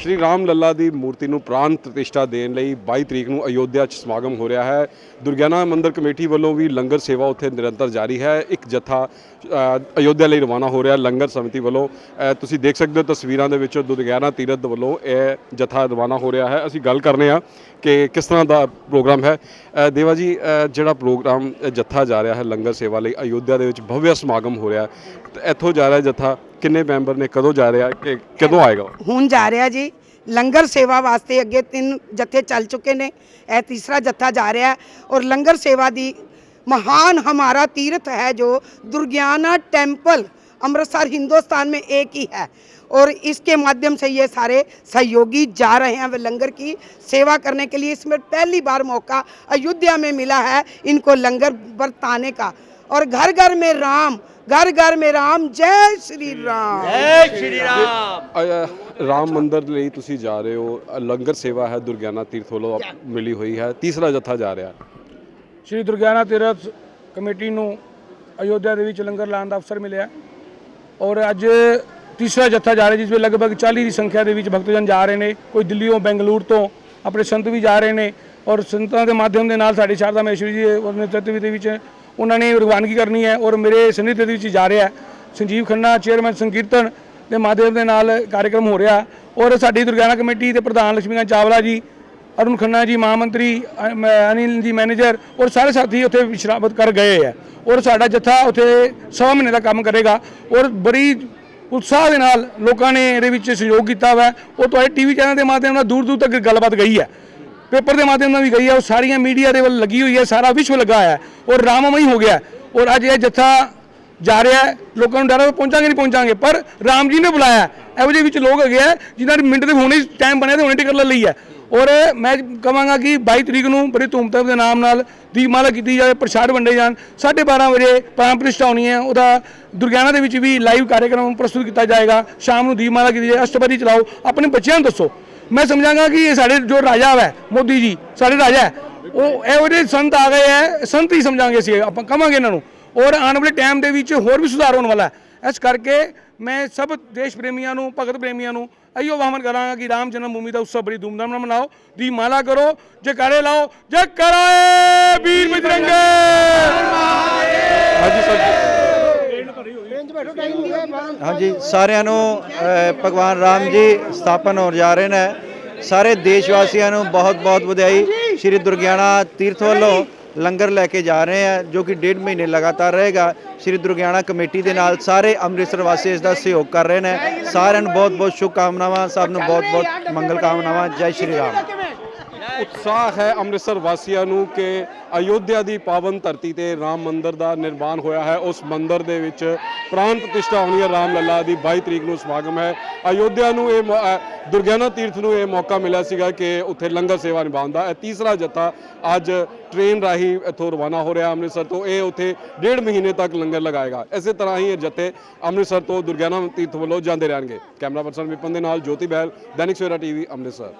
ਸ਼੍ਰੀ ਰਾਮ ਲੱਲਾ ਦੀ ਮੂਰਤੀ ਨੂੰ ਪ੍ਰਾਨ ਪ੍ਰਤਿਸ਼ਠਾ ਦੇਣ ਲਈ 22 ਤਰੀਕ ਨੂੰ ਅਯੋਧਿਆ 'ਚ ਸਮਾਗਮ ਹੋ ਰਿਹਾ ਹੈ। ਦੁਰਗਿਆਨਾ ਮੰਦਿਰ ਕਮੇਟੀ ਵੱਲੋਂ ਵੀ ਲੰਗਰ ਸੇਵਾ ਉੱਥੇ ਨਿਰੰਤਰ ਜਾਰੀ ਹੈ। ਇੱਕ ਜਥਾ ਅਯੋਧਿਆ ਲਈ ਰਵਾਨਾ ਹੋ ਰਿਹਾ ਲੰਗਰ ਸਮਿਤੀ ਵੱਲੋਂ। ਤੁਸੀਂ ਦੇਖ ਸਕਦੇ ਹੋ ਤਸਵੀਰਾਂ ਦੇ ਵਿੱਚ ਦੁਰਗਿਆਨਾ ਤੀਰਥ ਵੱਲੋਂ ਇਹ ਜਥਾ ਰਵਾਨਾ ਹੋ ਰਿਹਾ ਹੈ। ਅਸੀਂ ਗੱਲ ਕਰਨੇ ਆ ਕਿ ਕਿਸ ਤਰ੍ਹਾਂ ਦਾ ਪ੍ਰੋਗਰਾਮ ਹੈ। ਦੇਵਾ ਜੀ ਜਿਹੜਾ ਪ੍ਰੋਗਰਾਮ ਅ, ਜਥਾ ਜਾ ਰਿਹਾ ਹੈ ਲੰਗਰ ਸੇਵਾ ਲਈ ਅਯੋਧਿਆ ਦੇ ਵਿੱਚ ਭਵਯ ਸਮਾਗਮ ਹੋ ਰਿਹਾ ਹੈ। ਇੱਥੋਂ ਜਾ ਰਿਹਾ ਜਥਾ। ਕਿੰਨੇ ਮੈਂਬਰ ਨੇ ਕਦੋਂ ਜਾ ਰਿਹਾ ਕਿ ਕਦੋਂ ਆਏਗਾ ਉਹ? ਹੁਣ ਜਾ ਰਿਹਾ ਜੀ ਲੰਗਰ ਸੇਵਾ ਵਾਸਤੇ ਅੱਗੇ ਤਿੰਨ ਜੱਥੇ ਚੱਲ ਚੁੱਕੇ ਨੇ ਇਹ ਤੀਸਰਾ ਜੱਥਾ ਜਾ ਰਿਹਾ ਹੈ ਔਰ ਲੰਗਰ ਸੇਵਾ ਦੀ महान हमारा तीर्थ है जो दुर्गियाना टेम्पल अमृतसर हिंदुस्तान में एक ही है और इसके माध्यम से ये सारे सहयोगी जा रहे हैं वे लंगर की सेवा करने के लिए इसमें पहली बार मौका अयोध्या में मिला है इनको लंगर बरताने का और घर घर में राम घर घर में राम जय श्री राम ਅ, ਰਾਮ ਮੰਦਿਰ ਲਈ ਤੁਸੀਂ ਜਾ ਰਹੇ ਹੋ ਅ, ਲੰਗਰ ਸੇਵਾ ਹੈ ਦੁਰਗਿਆਨਾ ਤੀਰਥ ਵੱਲੋਂ ਆਪ- ਮਿਲੀ ਹੋਈ ਹੈ ਤੀਸਰਾ ਜਥਾ ਜਾ ਰਿਹਾ ਸ਼੍ਰੀ ਦੁਰਗਿਆਨਾ ਤੀਰਥ ਕਮੇਟੀ ਨੂੰ ਅਯੋਧਿਆ ਦੇ ਵਿੱਚ ਲੰਗਰ ਲਾਉਣ ਦਾ ਅਵਸਰ ਮਿਲਿਆ ਔਰ ਅੱਜ ਤੀਸਰਾ ਜੱਥਾ ਜਾ ਰਿਹਾ ਜਿਸ ਵਿੱਚ ਲਗਭਗ 40 ਦੀ ਸੰਖਿਆ ਦੇ ਵਿੱਚ ਭਗਤਜਨ ਜਾ ਰਹੇ ਨੇ ਕੋਈ ਦਿੱਲੀੋਂ ਬੈਂਗਲੁਰੂ ਤੋਂ ਆਪਣੇ ਸੰਤ ਵੀ ਜਾ ਰਹੇ ਨੇ ਔਰ ਸੰਤਾਂ ਦੇ ਮਾਧਿਅਮ ਦੇ ਨਾਲ ਸਾਡੇ ਸ਼ਾਰਦਾ ਮਹੇਸ਼ਵਰੀ ਜੀ ਔਰ ਨੇਤਰਤਵ ਦੇ ਵਿੱਚ ਉਹਨਾਂ ਨੇ ਰਵਾਨਗੀ ਕਰਨੀ ਹੈ ਔਰ ਮੇਰੇ ਸਨਿਧ ਦੇ ਵਿੱਚ ਜਾ ਰਿਹਾ ਸੰਜੀਵ ਖੰਨਾ ਚੇਅਰਮੈਨ ਸੰਕੀਰਤਨ ਦੇ ਮਾਧਿਅਮ ਦੇ ਨਾਲ ਕਾਰਜਕ੍ਰਮ ਹੋ ਰਿਹਾ ਔਰ ਸਾਡੀ ਦੁਰਗਿਆਨਾ ਕਮੇਟੀ ਦੇ ਪ੍ਰਧਾਨ ਲక్ష్ਮੀਕਾਂਤ ਚਾਵਲਾ ਜੀ, ਅਰੁਣ ਖੰਨਾ ਜੀ, ਮਹਾਮੰਤਰੀ, ਅ- ਅਨਿਲ ਜੀ ਮੈਨੇਜਰ ਔਰ ਸਾਰੇ ਸਾਥੀ ਉੱਥੇ ਵਿਸ਼ਰਾਮਤ ਕਰ ਗਏ ਹੈ ਔਰ ਸਾਡਾ ਜੱਥਾ ਉੱਥੇ 100 ਮਹੀਨੇ ਦਾ ਕੰਮ ਕਰੇਗਾ ਔਰ ਬੜੀ ਉਤਸ਼ਾਹ ਦੇ ਨਾਲ ਲੋਕਾਂ ਨੇ ਇਹਦੇ ਵਿੱਚ ਸਹਿਯੋਗ ਕੀਤਾ ਵਾ ਉਹ ਤੁਹਾਡੇ ਟੀਵੀ ਚੈਨਲ ਦੇ ਮਾਧਿਅਮ ਨਾਲ ਦੂਰ ਦੂਰ ਤੱਕ ਗੱਲਬਾਤ ਗਈ ਹੈ। ਪੇਪਰ ਦੇ ਮਾਧਿਅਮ ਨਾਲ ਵੀ ਗਈ ਹੈ ਉਹ ਸਾਰੀਆਂ ਮੀਡੀਆ ਦੇ ਵੱਲ ਲੱਗੀ ਹੋਈ ਹੈ ਸਾਰਾ ਵਿਸ਼ਵ ਲੱਗਾ ਹੋਇਆ ਹੈ। ਔਰ ਰਾਮਮਈ ਹੋ ਗਿਆ। ਔਰ ਅੱਜ ਇਹ ਜੱਥਾ ਜਾ ਰਿਹਾ ਹੈ, ਲੋਕਾਂ ਨੂੰ ਡਰ ਹੈ ਪਹੁੰਚਾਂਗੇ, ਨਹੀਂ ਪਹੁੰਚਾਂਗੇ, ਪਰ ਰਾਮ ਜੀ ਨੇ ਬੁਲਾਇਆ ਇਹੋ ਜਿਹੇ ਵਿੱਚ ਲੋਕ ਹੈਗੇ ਆ, ਜਿਨ੍ਹਾਂ ਦੇ ਮਿੰਟ ਦੇ ਹੋਣੇ ਟਾਈਮ ਬਣਿਆ ਤੇ ਹੁਣੇ ਟਿਕਟ ਲੈ ਲਈ ਹੈ। ਔਰ ਮੈਂ ਕਹਾਂਗਾ ਕਿ 22 ਤਰੀਕ ਨੂੰ ਬੜੀ ਧੂਮਧਾਮ ਦੇ ਨਾਮ ਨਾਲ ਦੀਪਮਾਲਾ ਕੀਤੀ ਜਾਵੇ, ਪ੍ਰਸ਼ਾਦ ਵੰਡੇ ਜਾਣ। 12:30 ਵਜੇ ਪ੍ਰਾਣ ਪ੍ਰਤਿਸ਼ਠਾ ਹੋਣੀ ਹੈ। ਉਹਦਾ ਦੁਰਗਿਆਨਾ ਦੇ ਵਿੱਚ ਵੀ ਲਾਈਵ ਕਾਰਜਕ੍ਰਮ ਪ੍ਰਸਤੁਤ ਕੀਤਾ ਜਾਏਗਾ। ਸ਼ਾਮ ਨੂੰ ਦੀਪਮਾਲਾ ਕੀਤੀ ਜਾਏ। ਅਸ਼ਟਪਦੀ ਚਲਾਓ। ਆਪਣੇ ਬੱਚਿਆਂ ਨੂੰ ਦੱਸੋ। ਮੈਂ ਸਮਝਾਂਗਾ ਕਿ ਇਹ ਸਾਡੇ ਜੋ ਰਾਜਾ ਹੈ, ਮੋਦੀ ਜੀ, ਸਾਡੇ ਰਾਜਾ ਹੈ, ਉਹ ਇਹੋ ਜਿਹੇ ਸੰਤ ਆ ਗਏ ਹੈ, ਸੰਤ ਹੀ ਸਮਝਾਂਗੇ ਅਸੀਂ ਆਪਾਂ ਕਵਾਂਗੇ ਇਹਨਾਂ ਨੂੰ। ਔਰ ਆਉਣ ਵਾਲੇ ਟਾਈਮ ਦੇ ਵਿੱਚ ਹੋਰ ਵੀ ਸੁਧਾਰ ਹੋਣ ਵਾਲਾ ਹੈ। ਇਸ ਕਰਕੇ ਮੈਂ ਸਭ ਦੇਸ਼ ਪ੍ਰੇਮੀਆਂ ਨੂੰ, ਭਗਤ ਪ੍ਰੇਮੀਆਂ ਨੂੰ ਇਹੋ ਆਹਵਾਨ ਕਰਾਂਗਾ ਕਿ ਰਾਮ ਜਨਮ ਭੂਮੀ ਦਾ ਉਤਸਵ ਬੜੀ ਧੂਮਧਾਮ ਨਾਲ ਮਨਾਓ, ਦੀ ਮਾਲਾ ਕਰੋ, ਜੈਕਾਰੇ ਲਾਓ ਜੈ ਕਰਾਏ ਵੀਰ ਬਜਰੰਗੇ ਹਾਂਜੀ ਸਰ ਹਾਂਜੀ, ਸਾਰਿਆਂ ਨੂੰ ਭਗਵਾਨ ਰਾਮ ਜੀ ਸਥਾਪਨ ਹੋ ਜਾ ਰਹੇ ਨੇ। ਸਾਰੇ ਦੇਸ਼ ਵਾਸੀਆਂ ਨੂੰ ਬਹੁਤ ਬਹੁਤ ਵਧਾਈ। ਸ਼੍ਰੀ ਦੁਰਗਿਆਣਾ ਤੀਰਥ ਵੱਲੋਂ ਲੰਗਰ ਲੈ ਕੇ ਜਾ ਰਹੇ ਆ, ਜੋ ਕਿ ਡੇਢ ਮਹੀਨੇ ਲਗਾਤਾਰ ਰਹੇਗਾ। ਸ਼੍ਰੀ ਦੁਰਗਿਆਣਾ ਕਮੇਟੀ ਦੇ ਨਾਲ ਸਾਰੇ ਅੰਮ੍ਰਿਤਸਰ ਵਾਸੀ ਇਸ ਦਾ ਸਹਿਯੋਗ ਕਰ ਰਹੇ ਨੇ। ਸਾਰਿਆਂ ਨੂੰ ਬਹੁਤ ਬਹੁਤ ਸ਼ੁਭ ਕਾਮਨਾਵਾਂ ਸਭ ਨੂੰ ਬਹੁਤ ਬਹੁਤ ਮੰਗਲ ਕਾਮਨਾਵਾਂ। ਜੈ ਸ਼੍ਰੀ ਰਾਮ। ਉਤਸ਼ਾਹ ਹੈ ਅੰਮ੍ਰਿਤਸਰ ਵਾਸੀਆਂ ਨੂੰ ਕਿ ਅਯੋਧਿਆ ਦੀ ਪਾਵਨ ਧਰਤੀ ਤੇ ਰਾਮ ਮੰਦਰ ਦਾ ਨਿਰਮਾਣ ਹੋਇਆ ਹੈ। ਉਸ ਮੰਦਰ ਦੇ ਵਿੱਚ ਪ੍ਰਾਣ ਪ੍ਰਤਿਸ਼ਠਾ ਹੋਣੀ ਹੈ। ਰਾਮ ਲੱਲਾ ਦੀ 22 ਤਰੀਕ ਨੂੰ ਸਮਾਗਮ ਹੈ। ਅਯੋਧਿਆ ਨੂੰ ਇਹ ਮੌ- ਦੁਰਗਿਆਨਾ ਤੀਰਥ ਨੂੰ ਇਹ ਮੌਕਾ ਮਿਲਿਆ ਸੀਗਾ ਕਿ ਉੱਥੇ ਲੰਗਰ ਸੇਵਾ ਨਿਭਾਉਣ ਦਾ। ਇਹ ਤੀਸਰਾ ਜੱਥਾ ਅੱਜ ਟ੍ਰੇਨ ਰਾਹੀਂ ਇੱਥੋਂ ਰਵਾਨਾ ਹੋ ਰਿਹਾ ਅੰਮ੍ਰਿਤਸਰ ਤੋਂ। ਇਹ ਉੱਥੇ ਡੇਢ ਮਹੀਨੇ ਤੱਕ ਲੰਗਰ ਲਗਾਏਗਾ। ਇਸੇ ਤਰ੍ਹਾਂ ਹੀ ਇਹ ਜੱਥੇ ਅੰਮ੍ਰਿਤਸਰ ਤੋਂ ਦੁਰਗਿਆਨਾ ਤੀਰਥ ਵੱਲੋਂ ਜਾਂਦੇ ਰਹਿਣਗੇ। ਕੈਮਰਾ ਪਰਸਨ ਵਿਪਨ ਦੇ ਨਾਲ ਜੋਤੀ ਬਹਿਲ, ਦੈਨਿਕ ਸਵੇਰਾ ਟੀਵੀ ਅੰਮ੍ਰਿਤਸਰ।